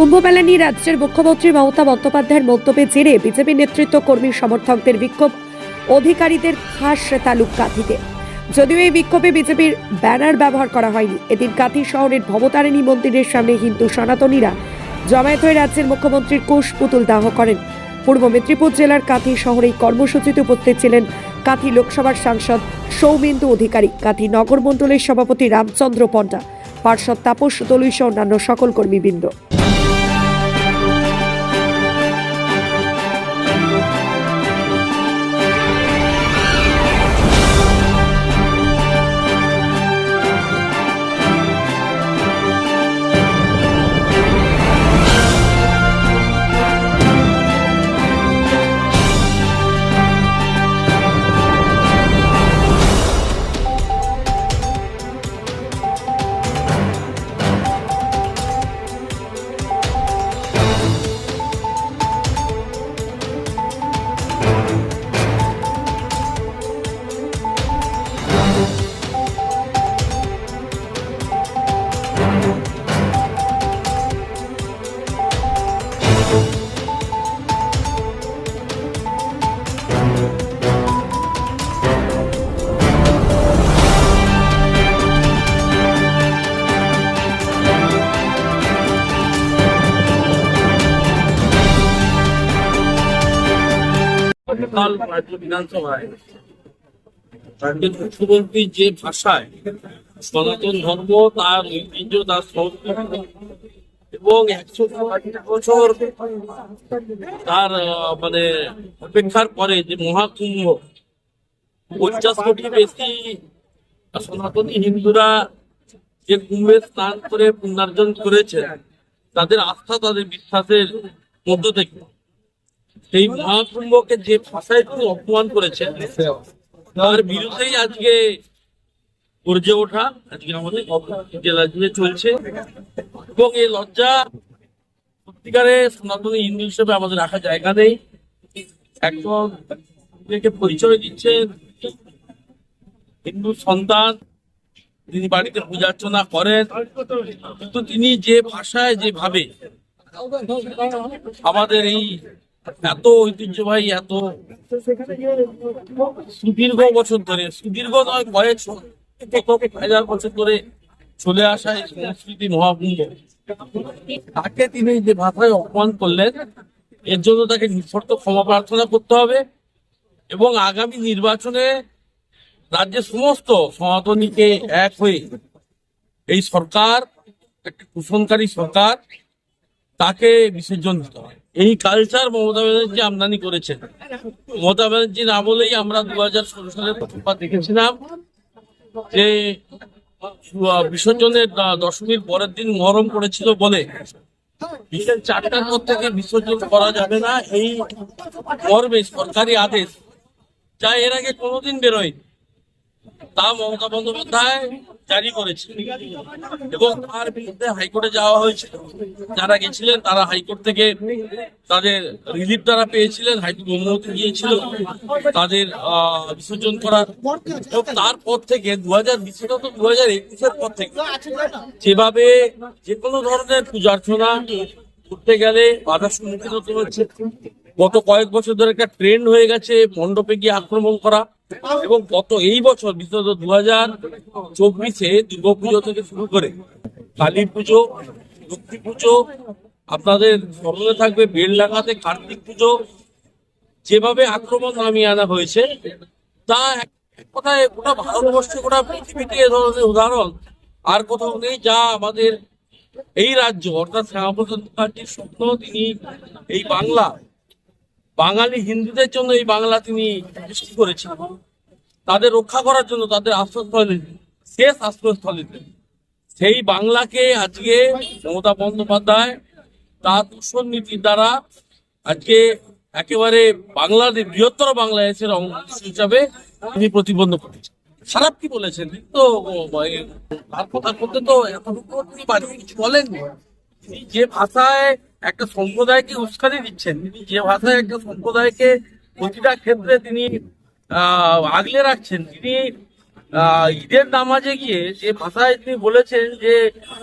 কুম্ভমেলা নিয়ে রাজ্যের মুখ্যমন্ত্রী মমতা বন্দ্যোপাধ্যায়ের মন্তব্যের জেরে বিজেপি নেতৃত্ব কর্মী সমর্থকদের বিক্ষোভ, অধিকারীদের খাস তালুক কাঁথিতে যদিও এই বিক্ষোভে বিজেপির ব্যানার ব্যবহার করা হয়নি, এদিন কাঁথি শহরের ভবতারিণী মন্দিরের সামনে হিন্দু সনাতনীরা জমায়েত হয়ে রাজ্যের মুখ্যমন্ত্রীর কোষ পুতুল দাহ করেন। পূর্ব মেদিনীপুর জেলার কাঁথি শহরে এই কর্মসূচিতে উপস্থিত ছিলেন কাঁথি লোকসভার সাংসদ সৌমেন্দু অধিকারী কাঁথি নগর মণ্ডলের সভাপতি রামচন্দ্র পণ্ডা পার্ষদ তাপস দলুই সহ অন্যান্য সকল কর্মীবৃন্দ। রাজ্য বিধানসভায় মুখ্যমন্ত্রী যে ভাষায় সনাতন ধর্ম, তার ঐতিহ্য, তার এবং একশো বছর তার মানে অপেক্ষার পরে যে মহাকুম্ভ, পঞ্চাশ কোটি বেশি সনাতনী হিন্দুরা যে কুম্ভে স্নান করে পুণ্যার্জন করেছে, তাদের আস্থা, তাদের বিশ্বাসের মধ্য থেকে। সেই মহাকুম্ভকে যে ভাষায় তিনি অপমান করেছেন, তার বিরুদ্ধেই আজকে গর্জে ওঠা আজকে আমাদের জেলা জুড়ে চলছে। এবং এই লজ্জা সত্যিকারে সনাতনী হিন্দু হিসেবে আমাদের রাখা জায়গা নেই। একজন পরিচয় দিচ্ছেন হিন্দু সন্তান তিনি বাড়িতে পূজা করেন, কিন্তু তিনি যে ভাষায় যেভাবে আমাদের এই এত ঐতিহ্যবাহী এত সুদীর্ঘ বছর ধরে, সুদীর্ঘ নয় কয়েক কত হাজার বছর ধরে চলে আসা এই সংস্কৃতি তাকে তিনি যে ভাষায় অপমান করলেন, এর জন্য তাকে নিঃশর্ত ক্ষমা প্রার্থনা করতে হবে এবং আগামী নির্বাচনে রাজ্যের সমস্ত সনাতনীকে এক হয়ে এই সরকার, একটা কুসংকারী সরকার, তাকে বিসর্জন দিতে হয় এই কালচার মমতা ব্যানার্জি আমদানি করেছেন। মমতা ব্যানার্জি না বলেই আমরা দু হাজার ষোলো সালের প্রথমবার দেখেছিলাম যে বিসর্জনের দশমীর পরের দিন মহরম করেছিল বলে। বিকেল চারটার পর থেকে বিসর্জন করা যাবে না, এই মর্মে সরকারি আদেশ। যা এর আগে কোনোদিন বেরোয় তা মমতা বন্দ্যোপাধ্যায় জারি করেছে এবং তার বিরুদ্ধে হাইকোর্টে যাওয়া হয়েছিল। যারা গেছিলেন, তারা হাইকোর্ট থেকে তাদের রিলিফ তারা পেয়েছিলেন, হাইকোর্ট অনুমতি দিয়েছিল তাদের বিসর্জন করার। এবং তারপর থেকে দু হাজার বিশেষত দু হাজার একুশের পর থেকে। যেভাবে যে কোনো ধরনের পূজা অর্চনা করতে গেলে বাধার সম্মুখীন হতে হচ্ছে। গত কয়েক বছর ধরে একটা ট্রেন্ড হয়ে গেছে মণ্ডপে গিয়ে আক্রমণ করা। এবং গত এই বছর, বিশেষত দু হাজার চব্বিশে দুর্গাপুজো থেকে শুরু করে কালী পুজো, লক্ষ্মী পুজো, আপনাদের স্মরণে থাকবে বেলডাঙ্গাতে কার্তিক পুজো, যেভাবে আক্রমণ নামিয়ে আনা হয়েছে, তা এক কথায় গোটা ভারতবর্ষে, গোটা পৃথিবীতে এ ধরনের উদাহরণ আর কোথাও নেই, যা আমাদের এই রাজ্য, অর্থাৎ শ্যামাপ্রসাদ মুখার্জির স্বপ্ন, তিনি এই বাংলা বাঙালি হিন্দুদের জন্য এই বাংলা তিনি সৃষ্টি করেছেন। তাদের রক্ষা করার জন্য তাদের আশ্রয়স্থলে, শেষ আশ্রয়স্থলীতে সেই বাংলাকে আজকে মমতা বন্দ্যোপাধ্যায় তার দূষণ নীতির দ্বারা আজকে একেবারে বাংলাদেশ, বৃহত্তর বাংলাদেশের অংশ হিসাবে তিনি প্রতিবন্ধ করেছেন। খারাপ কি বলেছেন? তো তার কথা করতে তো এতটুকু তিনি যে ভাষায় একটা সম্প্রদায়কে উস্কানি দিচ্ছেন। তিনি যে ভাষায় একটা সম্প্রদায়কে প্রতিটা ক্ষেত্রে তিনি আগলে রাখছেন, তিনি ঈদের নামাজে গিয়ে যে ভাষায় তিনি বলেছেন যে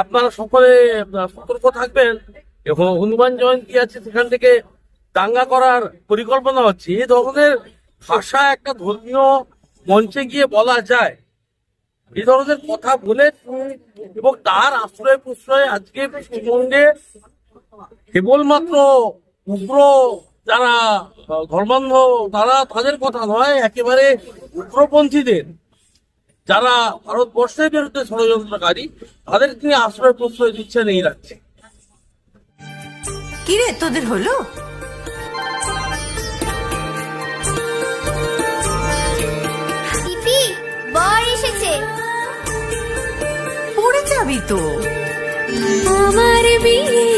আপনারা সকলে সতর্ক থাকবেন হনুমান জয়ন্তী আছে, সেখান থেকে দাঙ্গা করার পরিকল্পনা হচ্ছে। এই ধরনের ভাষা একটা ধর্মীয় মঞ্চে গিয়ে বলা যায়। এই ধরনের কথা বলে এবং তার আশ্রয় প্রশ্রয় আজকে পশ্চিমবঙ্গে কেবলমাত্র উগ্র যারা ধর্মান্ধ তারা তাদের কথা নয় একেবারে উগ্রপন্থীদের। যারা ভারতবর্ষের বিরুদ্ধে ষড়যন্ত্রকারী তাদের তিনি আশ্রয় প্রশ্রয় দিচ্ছেন এই রাজ্যে। কিরে তোদের হলো? এসেছে। পড়ে যাবি তো। আমার বিয়ে